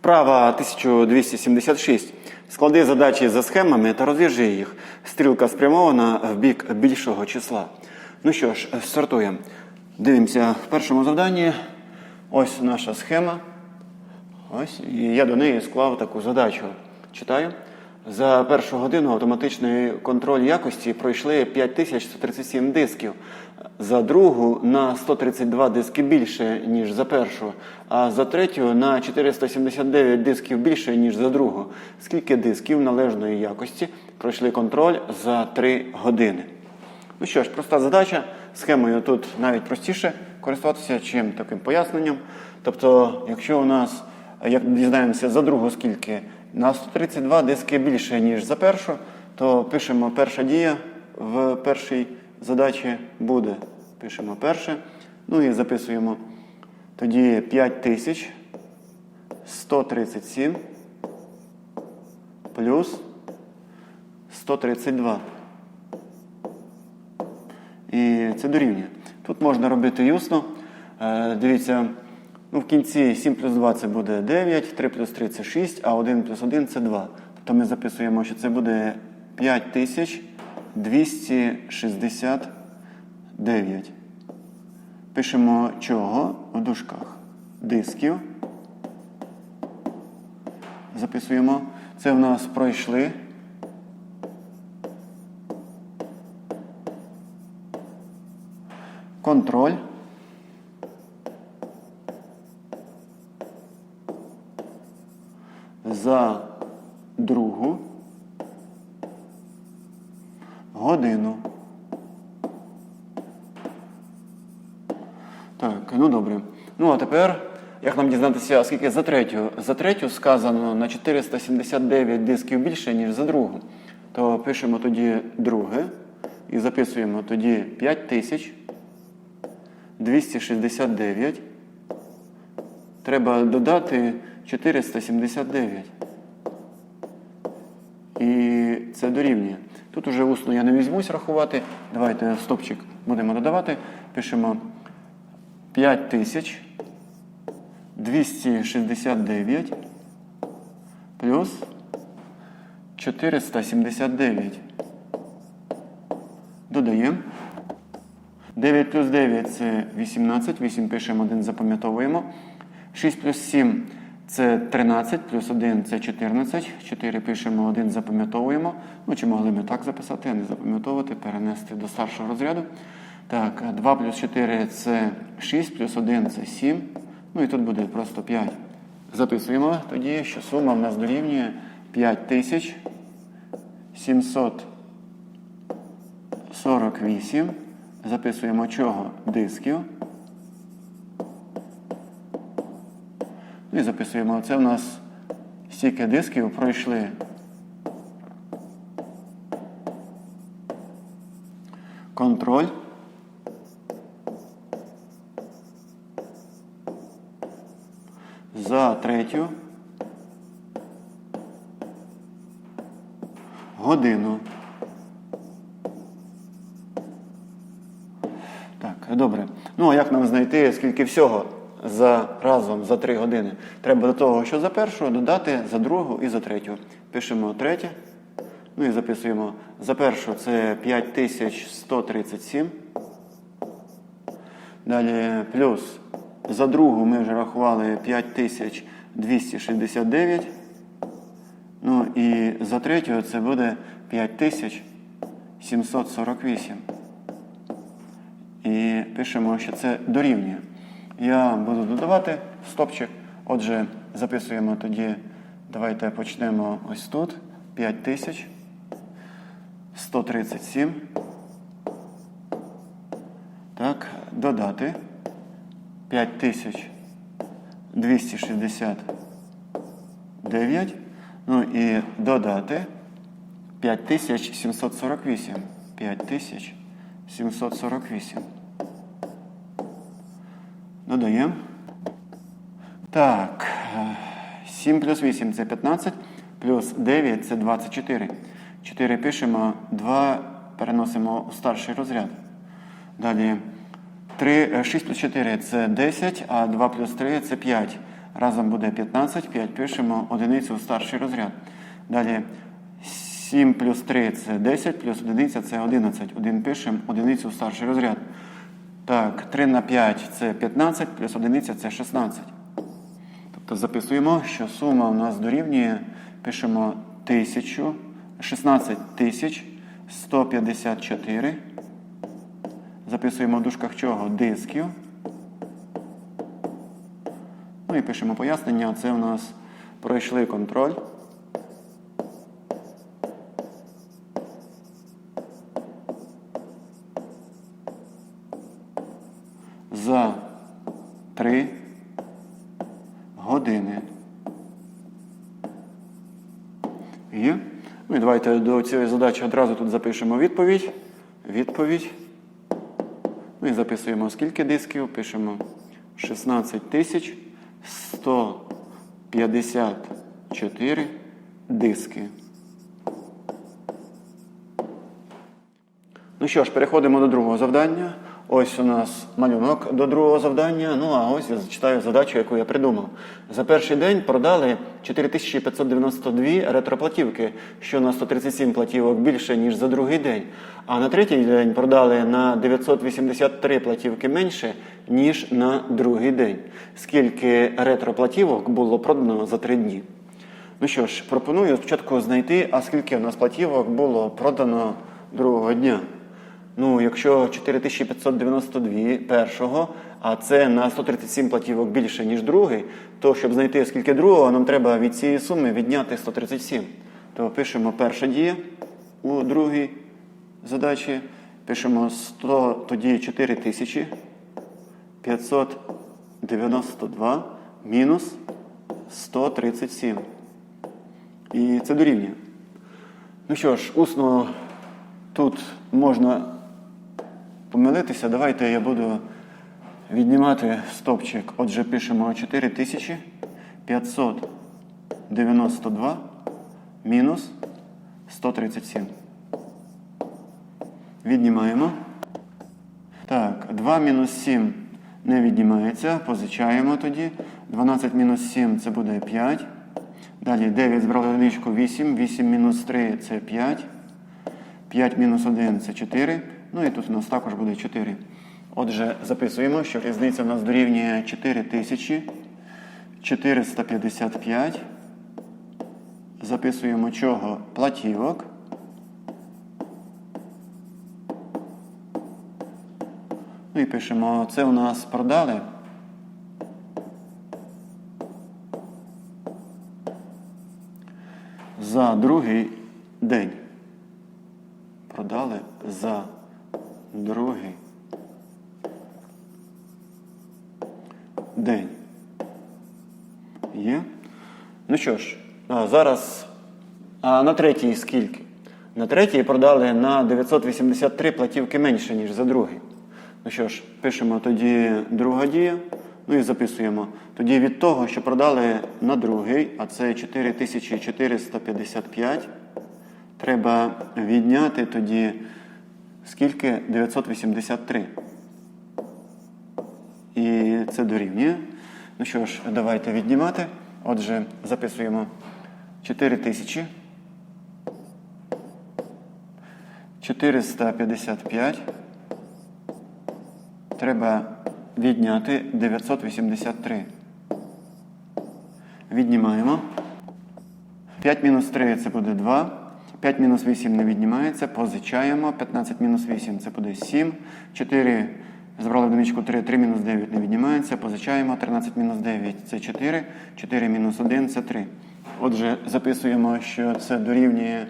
Вправа 1276. Склади задачі за схемами та розв'яжи їх. Стрілка спрямована в бік більшого числа. Ну що ж, стартуємо. Дивимося в першому завданні. Ось наша схема. Ось, і я до неї склав таку задачу. Читаю. За першу годину автоматичний контроль якості пройшли 5137 дисків. За другу на 132 диски більше, ніж за першу, а за третю на 479 дисків більше, ніж за другу. Скільки дисків належної якості пройшли контроль за 3 години? Ну що ж, проста задача. Схемою тут навіть простіше користуватися, чим таким поясненням. Тобто, якщо у нас, як дізнаємося за другу скільки, на 132 диски більше, ніж за першу, то пишемо перша дія в першій задачі буде. Пишемо перше. Ну і записуємо тоді 5137 плюс 132. І це дорівнює. Тут можна робити юсно. Е, Дивіться, ну, в кінці 7 плюс 2 це буде 9, 3 плюс 3 це 6, а 1 плюс 1 це 2. Тобто ми записуємо, що це буде 5269. Пишемо чого в дужках дисків. Записуємо. Це в нас пройшли. Контроль. За другу годину. Так, ну добре. Ну а тепер, як нам дізнатися, скільки за третю? За третю сказано на 479 дисків більше, ніж за другу. То пишемо тоді друге і записуємо тоді 5000. 269. Треба додати 479. І це дорівнює. Тут уже усно я не візьмусь рахувати. Давайте стопчик будемо додавати. Пишемо 5269 плюс 479. Додаємо. 9 плюс 9 це 18, 8 пишемо, 1 запам'ятовуємо. 6 плюс 7 це 13, плюс 1 це 14. 4 пишемо, 1 запам'ятовуємо. Ну, чи могли ми так записати, а не запам'ятовувати, перенести до старшого розряду. Так, 2 плюс 4 це 6, плюс 1 це 7. Ну і тут буде просто 5. Записуємо тоді, що сума в нас дорівнює 5748. Записуємо чого? Дисків. І записуємо. Це в нас стільки дисків пройшли. Контроль. За третю годину. Так, добре. Ну, а як нам знайти, скільки всього за разом за 3 години? Треба до того, що за першу додати за другу і за третю. Пишемо третє. Ну і записуємо. За першу це 5137. Далі плюс за другу ми вже рахували 5269. Ну і за третю це буде 5748. І пишемо, що це дорівнює. Я буду додавати стопчик. Отже, записуємо тоді. Давайте почнемо ось тут. 5137. Так, додати 5269. Ну і додати 5748. 5748. Додаємо. Так. 7 плюс 8 це 15, плюс 9 це 24. 4 пишемо, 2 переносимо у старший розряд. Далі 3, 6 плюс 4 це 10, а 2 плюс 3 це 5. Разом буде 15, 5 пишемо одиницю у старший розряд. Далі 7 плюс 3 це 10, плюс одиниця це 11. 1 пишемо одиницю у старший розряд. Так, 3 на 5 це 15, плюс одиниця це 16. Тобто записуємо, що сума у нас дорівнює, пишемо 1000, 16 тисяч 154. Записуємо в дужках чого? Дисків. Ну і пишемо пояснення. Це у нас пройшли контроль. За 3 години. Є. Ну і давайте до цієї задачі одразу тут запишемо відповідь. Відповідь. Ну і записуємо скільки дисків. Пишемо 16 тисяч 154 диски. Ну що ж, переходимо до другого завдання. Ось у нас малюнок до другого завдання. Ну а ось я зачитаю задачу, яку я придумав. За перший день продали 4592 ретроплатівки, що на 137 платівок більше, ніж за другий день. А на третій день продали на 983 платівки менше, ніж на другий день. Скільки ретроплатівок було продано за три дні? Ну що ж, пропоную спочатку знайти, а скільки в нас платівок було продано другого дня. Ну, якщо 4592 першого, а це на 137 платівок більше, ніж другий, то щоб знайти скільки другого, нам треба від цієї суми відняти 137. То пишемо перша дія у другій задачі. Пишемо 100, тоді 4592 мінус 137. І це дорівнює. Ну що ж, усно тут можна помилитися. Давайте я буду віднімати стопчик. Отже, пишемо 4592 мінус 137. Віднімаємо. Так, 2 мінус 7 не віднімається. Позичаємо тоді. 12 мінус 7 це буде 5. Далі 9 збрали одиничку 8. 8 мінус 3 це 5. 5 мінус 1 це 4. Ну і тут у нас також буде 4. Отже, записуємо, що різниця у нас дорівнює 4455. Записуємо чого платівок. Ну і пишемо, це у нас продали. За другий день. Продали за другий день. Є? Ну що ж, а зараз а на третій скільки? На третій продали на 983 платівки менше, ніж за другий. Ну що ж, пишемо тоді друга дія. Ну і записуємо. Тоді від того, що продали на другий, а це 4455, треба відняти тоді скільки 983. І це дорівнює. Ну що ж, давайте віднімати. Отже, записуємо 4000. 455. Треба відняти 983. Віднімаємо. 5 мінус 3 це буде 2. 5 мінус 8 не віднімається. Позичаємо. 15 мінус 8 це буде 7. 4 забрали одиничку 3. 3 мінус 9 не віднімається. Позичаємо. 13 мінус 9 це 4. 4 мінус 1 це 3. Отже, записуємо, що це дорівнює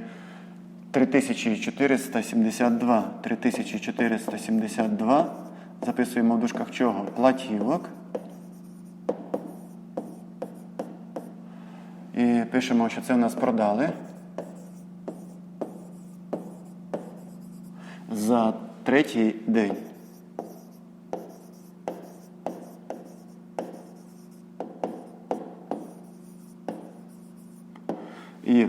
3472. 3472. Записуємо в дужках чого? Платівок. І пишемо, що це в нас продали. За третій день. І,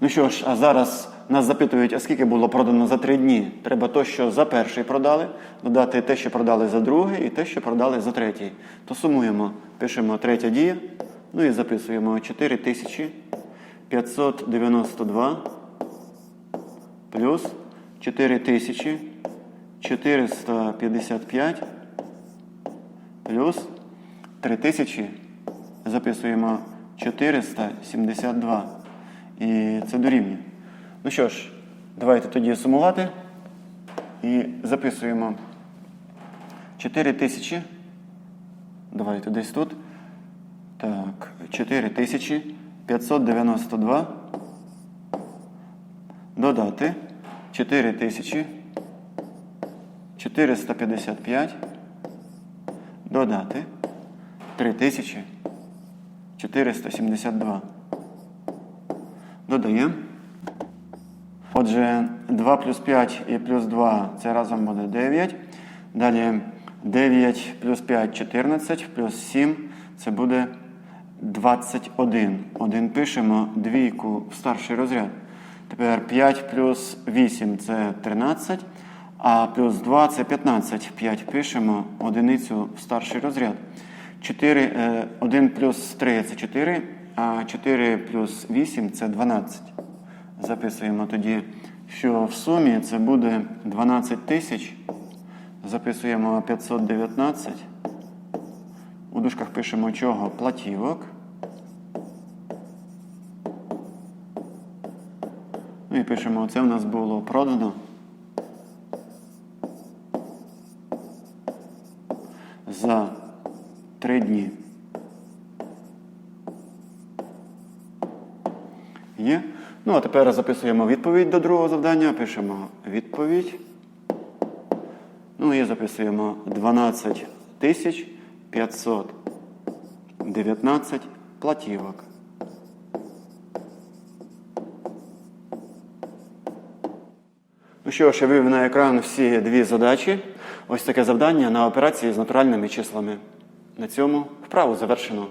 ну що ж, а зараз нас запитують, а скільки було продано за три дні. Треба то, що за перший продали, додати те, що продали за другий, і те, що продали за третій. То сумуємо, пишемо третя дія, ну і записуємо 4592 плюс 4455 плюс 3000 записуємо 472. І це дорівнює. Ну що ж, давайте тоді сумувати. І записуємо 4000. Давайте десь тут. Так, 4592. Додати 4455. Додати 3472. Додаємо. Отже, 2 плюс 5 і плюс 2 це разом буде 9. Далі 9 плюс 5 14, плюс 7 це буде 21. Один пишемо двійку в старший розряд. Тепер 5 плюс 8 це 13, а плюс 2 це 15. 5 пишемо одиницю в старший розряд. 4, е, 1 плюс 3 це 4, а 4 плюс 8 це 12. Записуємо тоді, що в сумі це буде 12 тисяч. Записуємо 519. У дужках пишемо чого? Платівок. Ну і пишемо, це в нас було продано. За три дні. Є. Ну, а тепер записуємо відповідь до другого завдання. Пишемо відповідь. Ну і записуємо 12 тисяч 519 платівок. Що ж, я вивів на екран всі дві задачі. Ось таке завдання на операції з натуральними числами. На цьому вправу завершено.